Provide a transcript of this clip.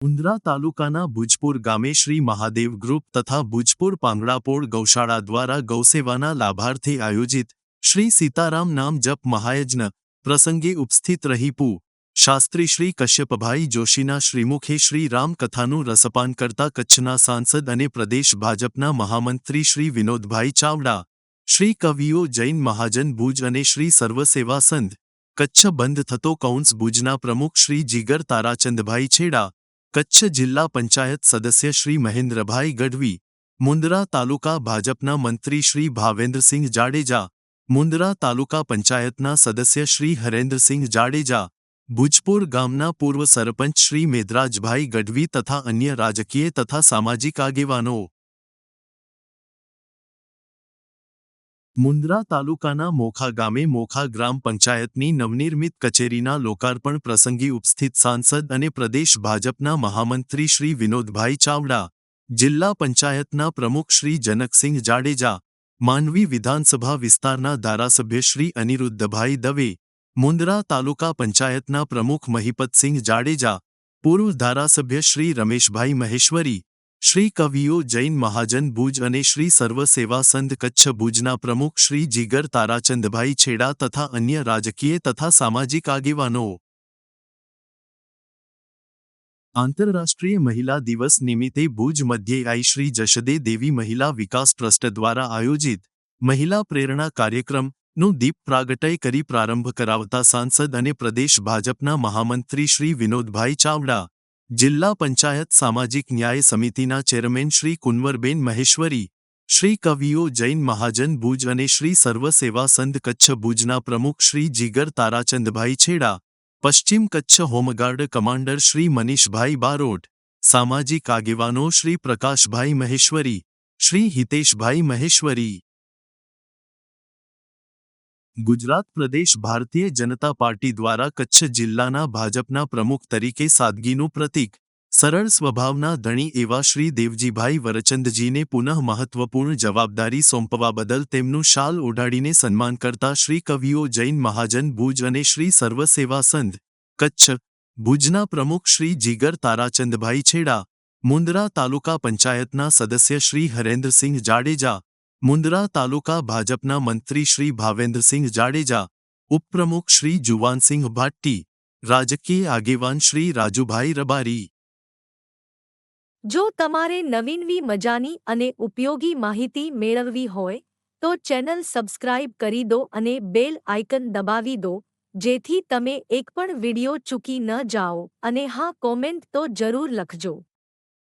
ઉંદ્રા તાલુકાના ભુજપુર ગામે શ્રી મહાદેવ ગ્રુપ તથા ભુજપુર પાંગડાપોળ ગૌશાળા દ્વારા ગૌસેવાના લાભાર્થે આયોજિત શ્રી સીતારામ નામ જપ મહાયજ્ઞ પ્રસંગે ઉપસ્થિત રહી પૂ. શાસ્ત્રી શ્રી કશ્યપભાઈ જોશીના શ્રીમુખે શ્રી રામકથાનું રસપાન કરતા કચ્છના સાંસદ અને પ્રદેશ ભાજપના મહામંત્રી શ્રી વિનોદભાઈ ચાવડા, શ્રી કવિઓ જૈન મહાજન ભુજ અને શ્રી સર્વસેવા સંધ કચ્છ બંધ થતો કૌંસ ભુજના પ્રમુખ શ્રી જીગર તારાચંદભાઈ છેડા કચ્છ જિલ્લા પંચાયત સદસ્ય શ્રી મહેન્દ્રભાઈ ગઢવી, મુંદરા તાલુકા ભાજપના મંત્રી શ્રી ભાવેન્દ્રસિંહ જાડેજા, મુંદરા તાલુકા પંચાયતના સદસ્ય શ્રી હરેન્દ્રસિંહ જાડેજા, ભુજપુર ગામના પૂર્વ સરપંચ શ્રી મેદરાજભાઈ ગઢવી તથા અન્ય રાજકીય તથા સામાજિક આગેવાનો. મુંદ્રા તાલુકાના મોખા ગામે મોખા ગ્રામ પંચાયતની નવનિર્મિત કચેરીના લોકાર્પણ પ્રસંગે ઉપસ્થિત સાંસદ અને પ્રદેશ ભાજપના મહામંત્રી શ્રી વિનોદભાઈ ચાવડા, જિલ્લા પંચાયતના પ્રમુખ શ્રી જનકસિંહ જાડેજા માંડવી વિધાનસભા વિસ્તારના ધારાસભ્ય શ્રી અનિરુદ્ધભાઈ દવે, મુન્દ્રા તાલુકા પંચાયતના પ્રમુખ મહિપતસિંહ જાડેજા, પૂર્વ ધારાસભ્ય શ્રી રમેશભાઈ મહેશ્વરી શ્રી કવિઓ જૈન મહાજન ભુજ અને શ્રી સર્વ સેવા સંઘ કચ્છ ભુજના પ્રમુખ શ્રી જીગર તારાચંદભાઈ છેડા તથા અન્ય રાજકીય તથા સામાજિક આગેવાનો. આંતરરાષ્ટ્રીય મહિલા દિવસ નિમિત્તે ભુજ મધ્યે આઈ શ્રી જશદે દેવી મહિલા વિકાસ ટ્રસ્ટ દ્વારા આયોજિત મહિલા પ્રેરણા કાર્યક્રમનું દીપ પ્રાગટય કરી પ્રારંભ કરાવતા સાંસદ અને પ્રદેશ ભાજપના મહામંત્રી શ્રી વિનોદભાઈ ચાવડા જિલ્લા પંચાયત સામાજિક ન્યાય સમિતિના ચેરમેન શ્રી કુંવરબેન મહેશ્વરી, શ્રી કવિઓ જૈન મહાજન ભુજ અને શ્રી સર્વ સેવા સંઘ કચ્છ ભુજના પ્રમુખ શ્રી જીગર તારાચંદભાઈ છેડા, પશ્ચિમ Kutch home guard commander Shri Manishbhai Barot, સામાજિક આગેવાનો શ્રી પ્રકાશભાઈ મહેશ્વરી, શ્રી હિતેશભાઈ મહેશ્વરી ગુજરાત પ્રદેશ ભારતીય જનતા પાર્ટી દ્વારા કચ્છ જિલ્લાના ભાજપના પ્રમુખ તરીકે સાદગીનું પ્રતીક, સરળ સ્વભાવના ધણી એવા શ્રી દેવજીભાઈ વરચંદજીને પુનઃ મહત્વપૂર્ણ જવાબદારી સોંપવા બદલ તેમનું શાલ ઓઢાડીને સન્માન કરતા શ્રી કવિઓ જૈન મહાજન ભુજ અને શ્રી સર્વસેવા સંઘ કચ્છ, ભુજના પ્રમુખ શ્રી જીગર તારાચંદભાઈ છેડા, મુંદરા તાલુકા પંચાયતના સદસ્ય શ્રી હરેન્દ્રસિંહ જાડેજા મુંદરા તાલુકા ભાજપના મંત્રી શ્રી ભાવેન્દ્રસિંહ જાડેજા, ઉપપ્રમુખ શ્રી જુવાનસિંહ ભાટ્ટી, રાજકીય આગેવાન શ્રી રાજુભાઈ રબારી. જો તમારે નવીનવી મજાની અને ઉપયોગી માહિતી મેળવવી હોય, તો ચેનલ સબસ્ક્રાઇબ કરી દો અને બેલ આઇકન દબાવી દો, જેથી તમે એક પણ વિડિયો ચૂકી ન જાઓ અને હા કોમેન્ટ તો જરૂર લખજો.